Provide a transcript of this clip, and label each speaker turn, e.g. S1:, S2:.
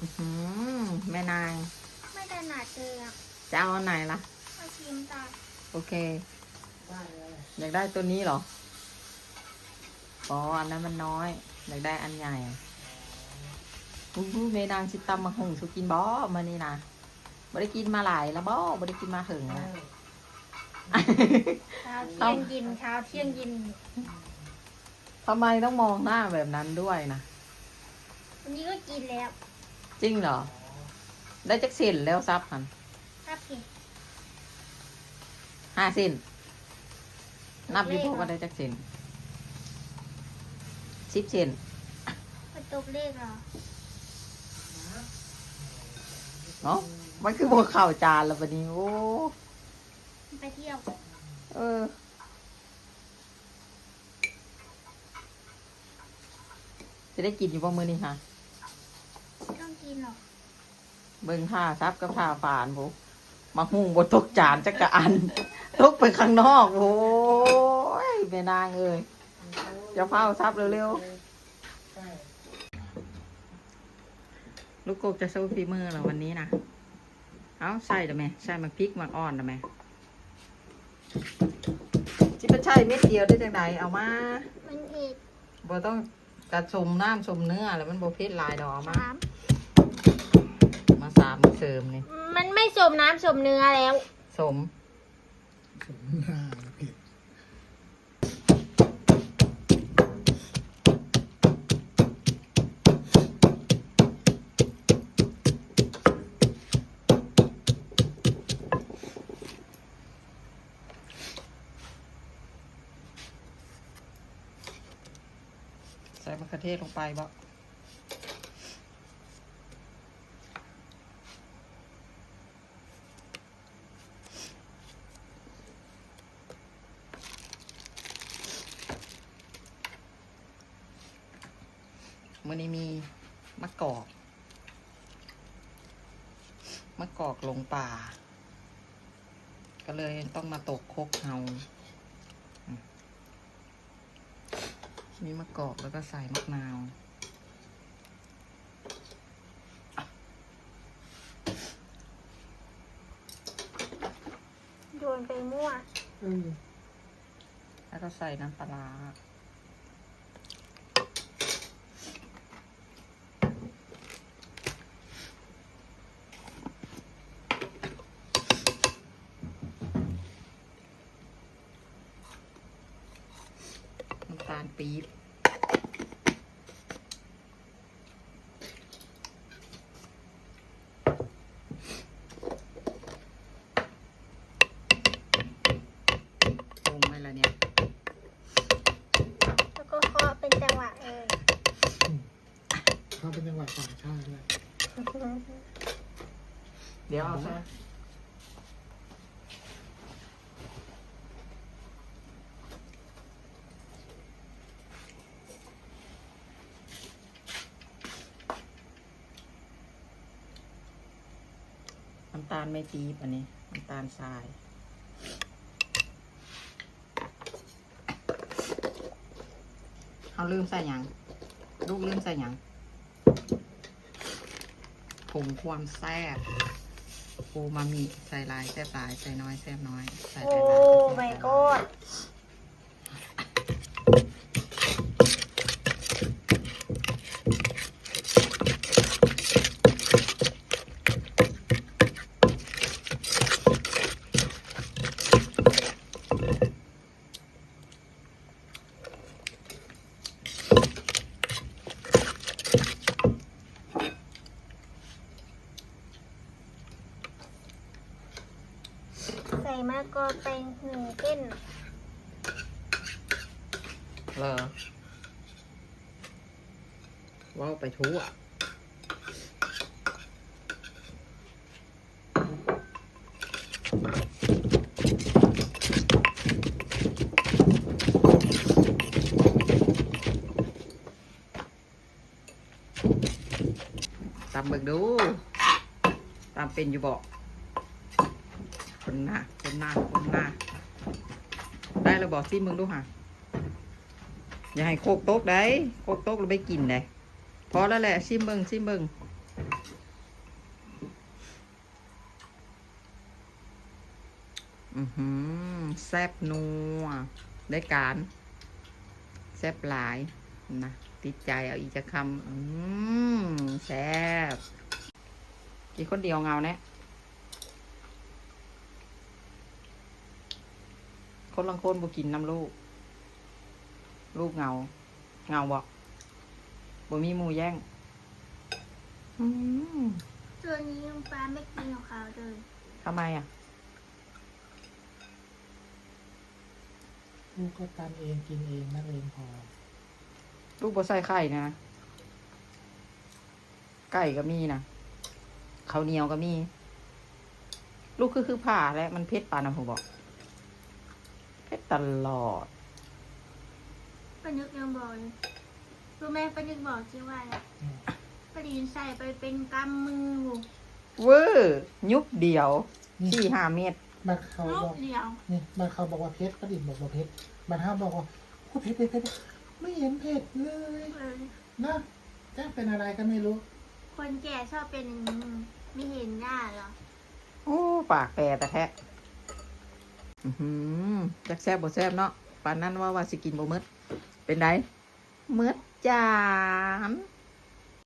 S1: อื้อหือแม่นาง
S2: ไม่ถนัดเลยอะ
S1: จะเอาอันไหนล่ะ
S2: มาชิมตา
S1: โอเค อยากได้ตัวนี้เหรอ อ๋อ อันนั้นมันน้อย อยากได้อันใหญ่อู้หูแม่นางสิตำมาหงสุกินบ่มานี่นะบ่ได้กินมาหลายแล้วบ่บ่ได้กินมาหึงนะ
S2: เช้าเที่ยงกินเช้าเที่ยงกิน
S1: ทำไมต้องมองหน้าแบบนั้นด้วยนะ
S2: วันนี้ก็กินแล้ว
S1: จริงเหรอ ได้จักเส้นแล้วซับหัน
S2: ครับพี่
S1: ห้าเส้น นับอยู่
S2: เล
S1: พ
S2: ข
S1: วก
S2: เหรอ
S1: ว่าได้จักเส้นสิบเส้น
S2: มาตกเลขเหรอ
S1: เนาะมันคือบัวข่าวจานแล้ววันนี้โอ้
S2: ไปเที่ยว
S1: เออจะได้กินอยู่บ่มือนี่ค่ะ
S2: ไม่ต้องกินหรอก
S1: เบิ่งท่าซับกับท่าฝานบุมาหุงบนตกจานจักกะอัน ตกไปข้างนอกโอ้ยแม่นางเอ้ยจะเฝ้าซับเร็วๆลูกกบจะสู้ฝีมือเหรอวันนี้นะเอาใส่ได้ไหมใส่มักพริกมักอ่อนได้ไหมจิเป็นใช่เม็ดเดียวได้จังไดเอามา
S2: มันเอ็ด
S1: บ่ต้องกระชมน้ำชมเนื้อแล้วมันบ่เผ็ดหลายดอกเอามา
S2: สา ม
S1: มาสามมาเสริมนี่
S2: มันไม่สมน้ำสมเนื้อแล้ว
S1: สม
S3: สมหน้าผิด
S1: ใส่มะเขือเทศลงไปบ่ มื่อนี้มีมะกอก มะกอกลงป่า ก็เลยต้องมาตกคกเฮาอืมมีมะกอกแล้วก็ใส่มะนาว
S2: โยนไปมั่ว
S1: แล้วก็ใส่น้ำปลาร้าน้ำตาลปี๊บปรุงไว้แล้วเนี่ย
S2: แล้วก็เคาะเป็นจังหวะเออ
S3: เขาเป็นจังหวัดต่างชาติด้วย
S1: เดี๋ยวเอาซะ น้ำตาลไม่ปี๊บอันนี้น้ำตาลทรายเอาลืมใส่หยังลูกลืมใส่หยังผงความแซ่บปูมามิใส่หลายแซ่บหลายใส่น้อยแซ่บน้อยใส่
S2: โอ้
S1: หลาย
S2: ไม่
S1: ๆ
S2: ก็ มะกอไปหนึ่งเส้น
S1: เลอว่าวไปทั่วตามเบิกดูตามเป็นอยู่บอก คนหน้าคนหน้าคนหน้า ได้เราบอกซี่มึงดูค่ะ อย่าให้โคกโต๊ะได้ โคกโต๊ะเราไม่กินเลยพอแล้วแหละซี่มึงซี่มึงอือหือแซบนัวได้การ แซบหลายนะติดใจเอาอีกจะคำอืมแซบกี่คนเดียวเงาเนี่ย คนลังคนบ่กินน้ำลูก ลูกเงา เงาบอกบ่มีหมูแย่งอืม
S2: ตัวนี้ลุงฟ้าไม่กินของเขาเลย
S1: ทำไมอะ
S3: ลูกก็ตามเองกินเองนักเองพอ
S1: ลูกบ่ใส่ไข่นะ ไก่ก็มีนะข้าวเหนียวก็มี ลูกคือคือผ่าและมันเผ็ดปานนะผมบอก เผ็ดตลอด
S2: ป้านึกยังบอกเลยรู้ไหมป้านึกบอกชื่อว่าอะไร
S3: เนี่ย
S2: ป้าดินใส่ไปเป็นกำมือ
S1: เวอร์ยุบเดียวสี่ห้าเมตร
S3: บัดเขา
S2: ลู
S3: บอก
S2: กเดียว
S3: นี่บัดเขาบอกว่าเพชรประดิษฐ์บอกว่าเพชรบัดห้าบอกว่าโอ้เพชรเพชรเพชรไม่เห็นเผ็ดเลย
S2: เออ
S3: นะแจ้งเป็นอะไรก็ไม่รู้
S2: คนแก่ชอบเป็นอย่างนี้ไม่เห็นหน้าเหรอ
S1: โอ้ ปากแปรแต่แท้ อือหือจักแซบบ่แซบเนาะปานนั้นว่าว่าสิกินบ่มืดเป็นไดมืดจาน